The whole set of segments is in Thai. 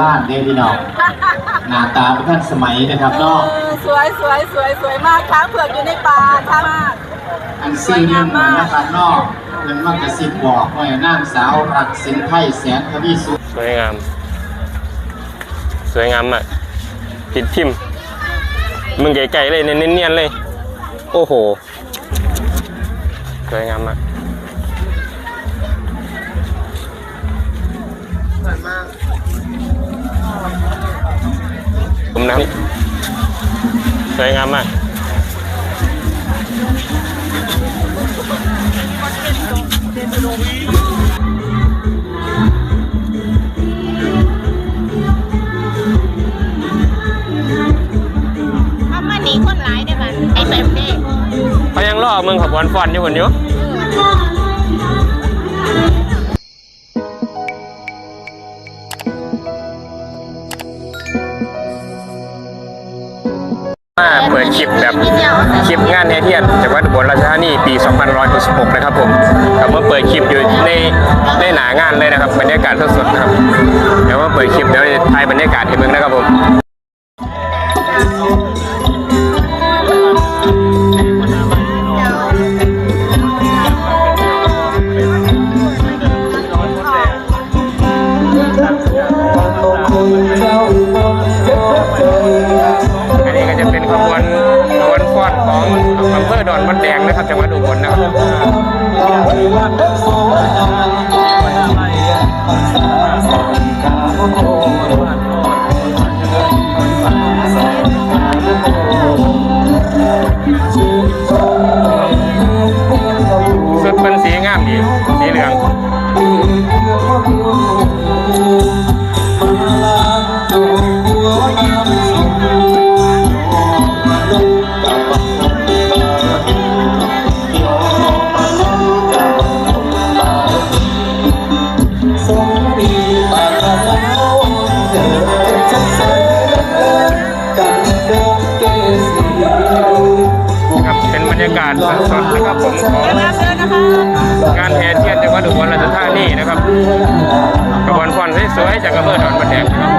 ราณเด้พี่น้องหน้าตาเป็นท่านสมัยนะครับเนาะเออสวยสวยสวยสวยมากช้างเผือกอยู่ในป่าช้างมากอันซีหนึงนะครับเนาะเพิ่นมักจะสิบบอกว่านางสาวรักสินไทยแสนทวีสุขสวยงาม สวยงามมากติดพิมพ์มึงไกลๆเลยเนียนๆเลย โอ้โหสวยงามมากผม น้ำสวยงามมากถ้ามันหนีคนร้ายได้มันไอ้แบบนี้เขายังล่อเมืองขบวนฟอนอยู่คนอยู่มางานเลยนะครับบรรยากาศสดๆนะครับเดี๋ยวมาเปิดคลิปเดี๋ยวถ่ายบรรยากาศให้เบิ่งนะครับผมอันนี้ก็จะเป็นขบวนขบวนฟ้อนของอำเภอดอนมดแดงนะครับจังหวัดอุบลนะครับ สุด นมดแดงนะครับ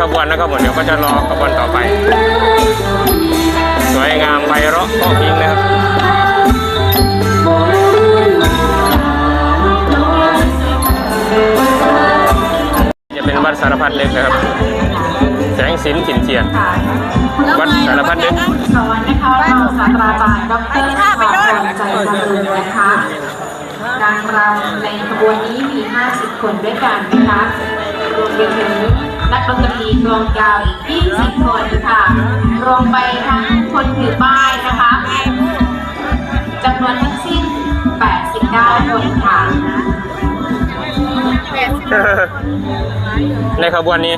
ขบวนนะครับผมเดี๋ยวก็จะรอขบวนต่อไป สวยงามไพเราะเพราะพริงนะครับจะเป็นวัดสารพัดนึกนะครับ แสงสินถิ่นเทียนวัดสารพัดนึกสวัสดีค่ะรองศาสตราจารย์ดรภาพใจเจริญนะคะนางรำในขบวนนี้มี 50 คนด้วยกันนะคะรวมไปถึงนักดนต รีกลองยาวอีก 20 คนค่ะ รวมไปทั้งคนถือป้ายนะคะจำนวนทั้งสิ้น 89 คนค่ะในขบวนนี้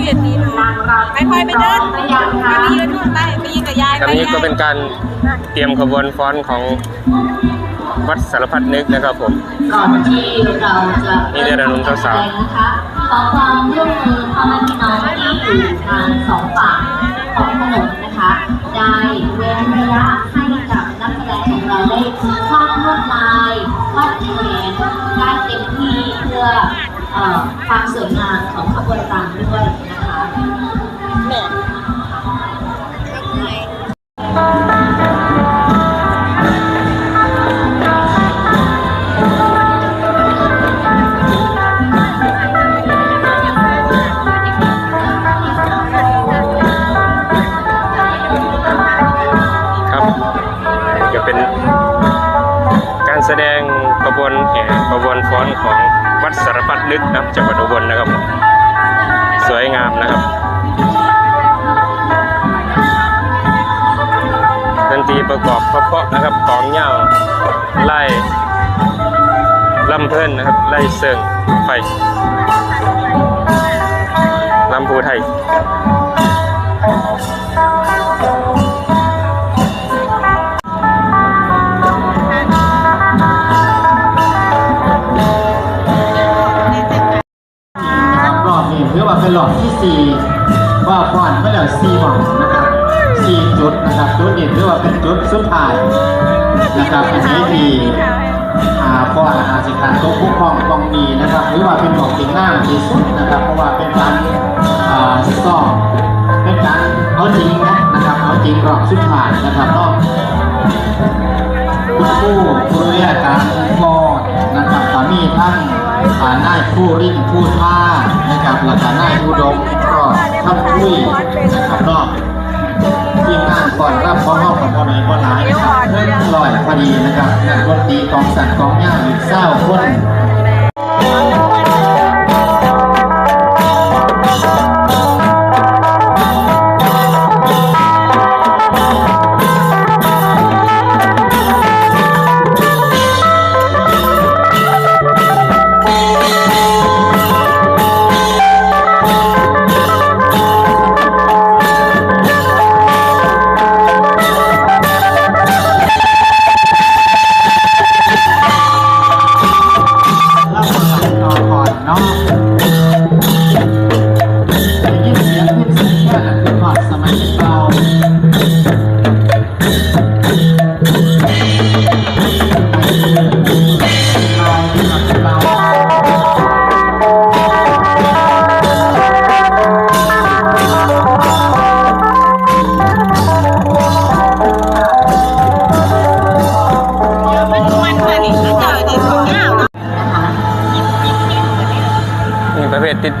าอย่าตีหนูนางรำไปค่อยไปเดินไปยืนนู่นไปไปยืนกับยายอันไปนี้ก็เป็นการเตรียมขบวนฟ้อนของวัดสารพัดนึกนะครับผมก่อนที่เราจะนี่เดี๋ยวเราลงสาวๆแสดงนะคะขอความร่วมมือพ่อแม่พี่น้องที่อยู่ทางสองฝั่งของถนนนะคะได้เว้นระยะให้กับนักแสดงของเราได้ทอดลวดลายทอดแขนได้เต็มที่เพื่อความสวยงามของขบวนรำด้วย ประกอบเพาะนะครับกลองเห่าไล่ลำเพลินนะครับไล่เสิงไฟลำพูไทยรอบนี้ถือว่าเป็นรอบที่สี่ว่าก่อนไม่เหลือสี่หม่องนะครับ สี่จุดนะครับจุดนี้ถือว่าเป็นจุดสุดท้ายนะครับอันนี้ที่อ่าพ่ออาจิการตัวผู้ครองกองดีนะครับถือว่าเป็นหม่องที่ง่ายที่สุดนะครับ เพราะว่าเป็นการอ่าสอบเป็นการเอาจริงนะนะครับเอาจริงรอบสุดท้ายนะครับรอบคุณครูผู้เรียนการพอนะครับสามีท่านอ่านายผู้ริ่งผู้ท่านะครับแล้วก็นายอุดมก็ท่านคุยนะครับรอบ ทีมงานก่อนรับพร้อมห้องของพ่อหน่อยพ่อหลายนะครับเพื่อนลอยพอดีนะครับนักดนตรีกองสัตว์กองย่างอีกเศร้าคน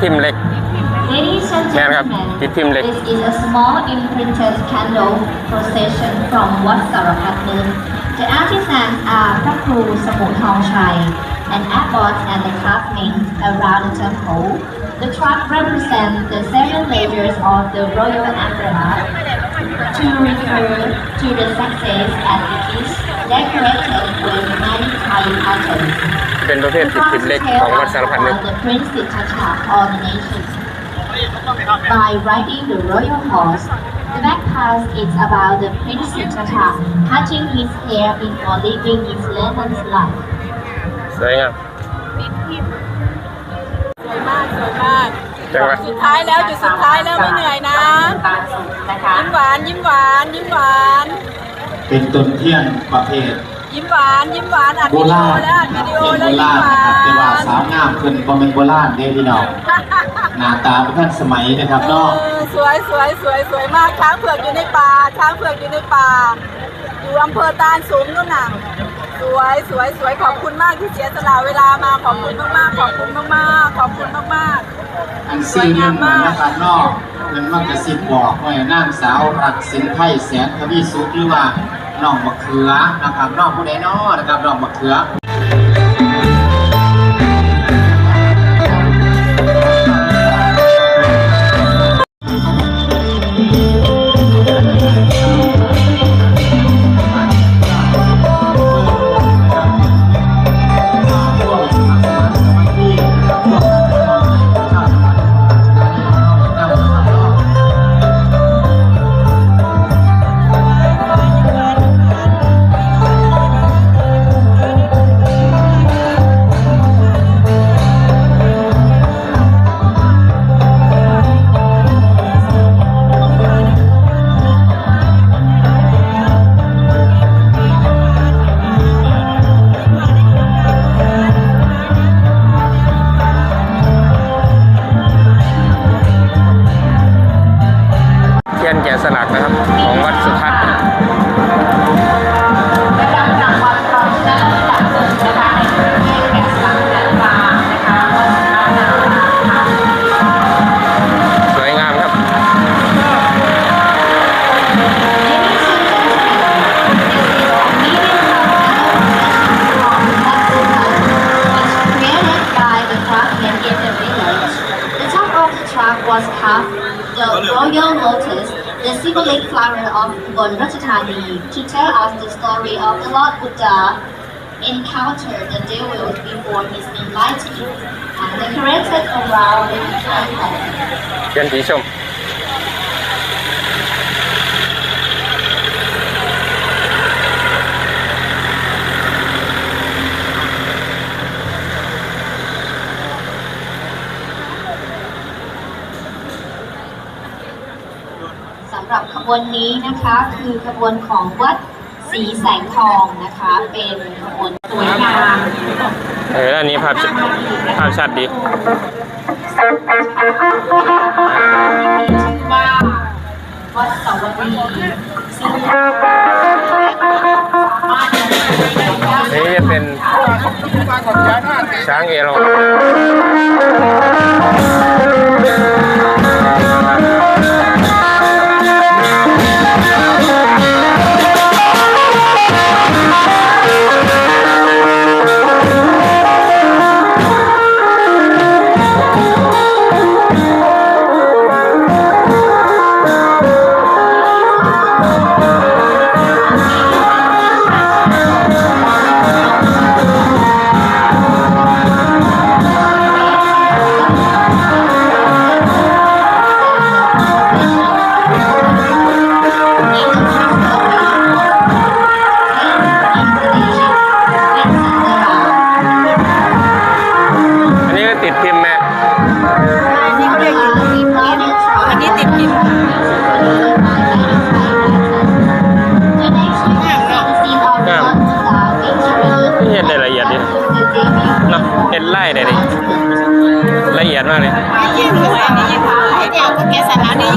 พิมพ์เล็ก Ladies and แม่นครับ gentlemen, ติดพิมพ์เล็ก this is a small imprinted candle procession from Wat Sarapatlun. The artisans are Prakru Samut Chai, and abbots and the craftsmen around the temple. The truck represents the seven layers of the royal umbrella to refer to the success as it is decorated with many Thai patterns. เป็นประเภท The ติดพิมพ์เล็ก front ของ tell วัด us สารพันนึก about the Prince Siddhartha ordination. By riding the royal horse, the back part is about the Prince Siddhartha cutting his hair before living his lengthened life. สวยงามสวยมากสวยมากจังหวะสุดท้ายแล้วจุดสุดท้ายแล้วไม่เหนื่อยนะ ยิ้มหวานยิ้มหวานยิ้มหวาน เป็นต้นเทียนประเภทยิ้มหวานยิ้มหวานอัดโบวิดีโอราณแล้วอัดวิดีโอเป็นแล้วโบยิ้มราณหวานะครับแต่ว่าสาวนงามขึ้นบ่เป็นโบราณเด้พี่น้องหน้าตาเป็นทันสมัยนะครับเอเนาะอสวยสวยสวยสวยมากช้างเผือกอยู่ในป่าช้างเผือกอยู่ในป่าอยู่อำเภอตาลสูงนู่นน่ะสวยสวยสวยขอบคุณมากที่เสียสละเวลามาขอบคุณมากๆขอบคุณมากๆขอบคุณมากๆ อันซีนนึงนะครับนอกเพิ่นมักจะสิบบอกไว้นางสาวรักสินไทยแสนทวีสุขหรือว่าน้องมะเขือนะครับน้องผู้ใดนาะนะครับน้องมะเขือ ยนแกะสลักนะครับ ของวัดสุ revealed before his enlightenment and decorated around the temple. เชิญผีชมสำหรับขบวนนี้นะคะ คือขบวนของวัด สีแสงทองนะคะ เป็นขบนสวยงามเอออันนี้ภาพชัดภาพชัดดีชื่อว่าวัดสวัสดีซึ่งสามารนี่จะเป็นช้างเอราวัณ ละอียดมากเลย ยิ่งสวยนี่ยิ่งสวยเดี๋ยวก็แกสลันี่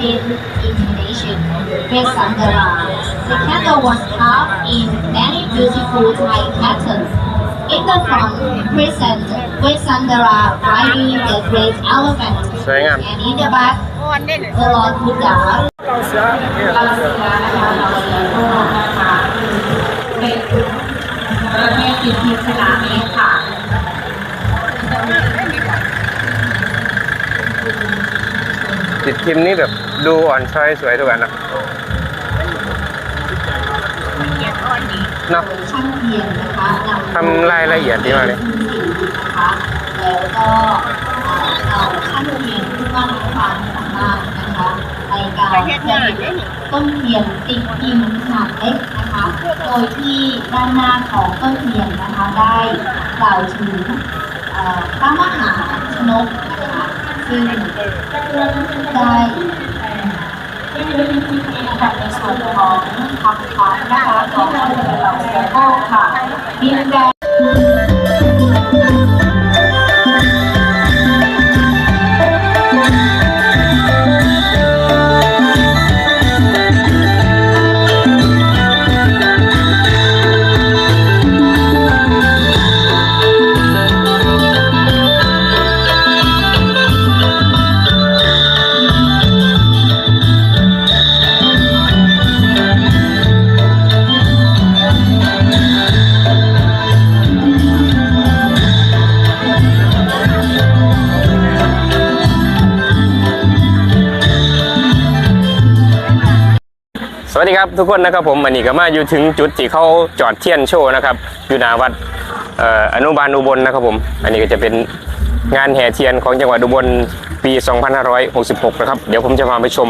of ten incarnations, Vesandara. The candle was carved in many beautiful Thai patterns. In the front, present Vesandara riding the great elephant, สวยงาม and in the back, อ่อนเด่น the Lord Buddha เราเสือนะคะเราเสือโลกนะคะเป็นประเทศติดทีมชนะเองค่ะ ติด พิมพ์นี่แบบดูอ่อนช้อยสวยทุกอันนะเนาะช่างเทียนนะคะนำทำรายละเอียดดีมากเลยนะคะแล้วก็เอ่อเอาช่างเทียนที่ว่ามีความสามารถนะคะในการผลิตต้นเทียนติดพิมพ์ขนาดเล็กนะคะโดยที่ด้านหน้าของต้นเทียนนะคะได้กล่าวถึงเอ่อพระมหาชนก นะคะซึ่งได้กับในส่วนของคำพันนะคะของเราเสือโลกค่ะดินแดน ทุกคนนะครับผมวันนี้ก็มาอยู่ถึงจุดที่เขาจอดเทียนโชว์นะครับอยู่หน้าวัดอออนุบาลอุบลนะครับผมอันนี้ก็จะเป็นงานแห่เทียนของจังหวัดอุบลปี 2566 นะครับ เดี๋ยวผมจะพาไปชม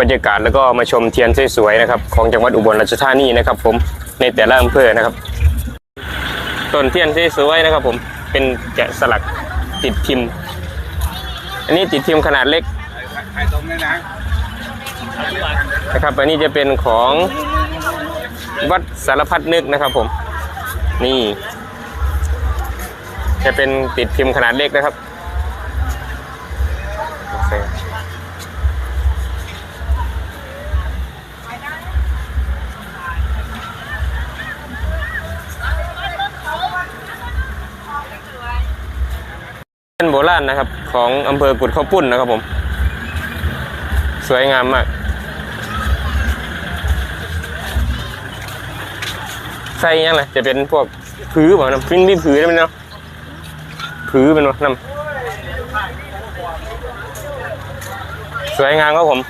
บรรยากาศแล้วก็มาชมเทียนสวยๆนะครับของจังหวัดอุบลราชธานีนะครับ ผมในแต่ละอำเภอนะครับต้นเทียนสวยๆนะครับ ผมเป็นแกะสลักติดพิมพ์ อันนี้ติดพิมพ์ขนาดเล็ก นะครับอันนี้จะเป็นของวัดสารพัดนึกนะครับ ผม นี่ จะเป็นติดพิมพ์ขนาดเล็กนะครับเคเป็นโบราณนะครับ ของอำเภอกุดข้าวปุ้นนะครับผม สวยงามมาก ใส่ยังไงจะเป็นพวกผือบ่น้ำพิ้นมีผือได้ไหมเนาะผือเป็นวะน้ำสวยงามครับผม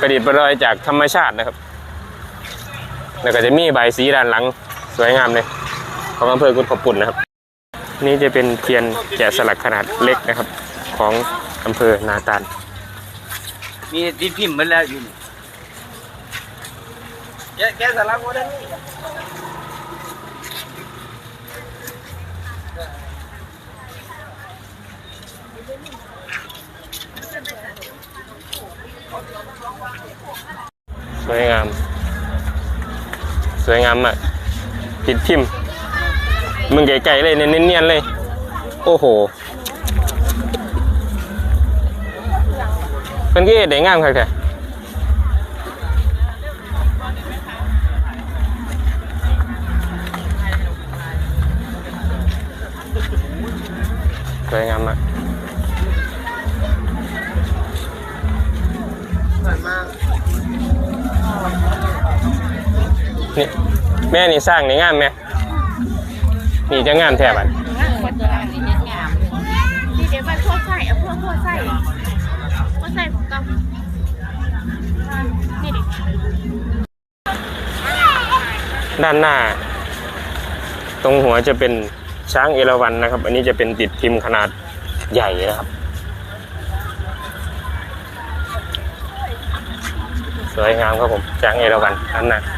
ประดิษฐ์ประดอยจากธรรมชาตินะครับ แล้วก็จะมีใบสีด้านหลังสวยงามเลย ของอำเภอกุดขอบปุ่นนะครับ นี่จะเป็นเทียนแกะสลักขนาดเล็กนะครับ ของอำเภอนาตาลมีติดพิมพ์มดแล้วอยู่นี่แกแกสลักหมดแล้ สวยงาม สวยงามมากติดทิมมึงไก่ๆเลยเนียนๆเลย โอ้โหเป็นกี่ได้งามครับแก นี่แม่นี่สร้างในงามไหมนี่จะงามแท้บัดคนตัวนี้เน็ตงามนี่เดี๋ยวมันทั่วใส่เอาทั่วทั่วใส่ทั่วใส่ของเก่านี่ดิด้านหน้า ตรงหัวจะเป็นช้างเอราวัณนะครับ อันนี้จะเป็นติดพิมพ์ขนาดใหญ่นะครับ สวยงามครับผมช้างเอราวัณด้านหน้า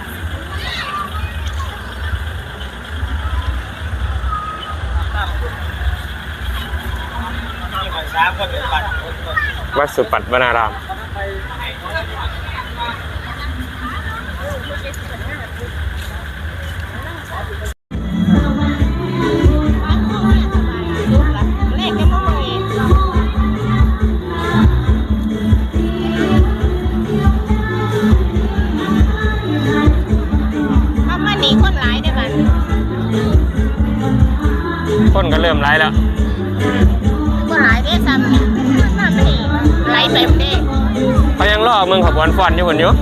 วัดสุปัตวนาราม คนก็เริ่มไล่แล้ว ล่อมึงขับวันฟันอยู่คนเดียว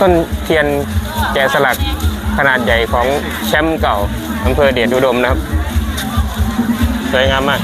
ต้นเทียนแกะสลักขนาดใหญ่ของแชมป์เก่าอำเภอเดชอุดมนะครับ สวยงามมาก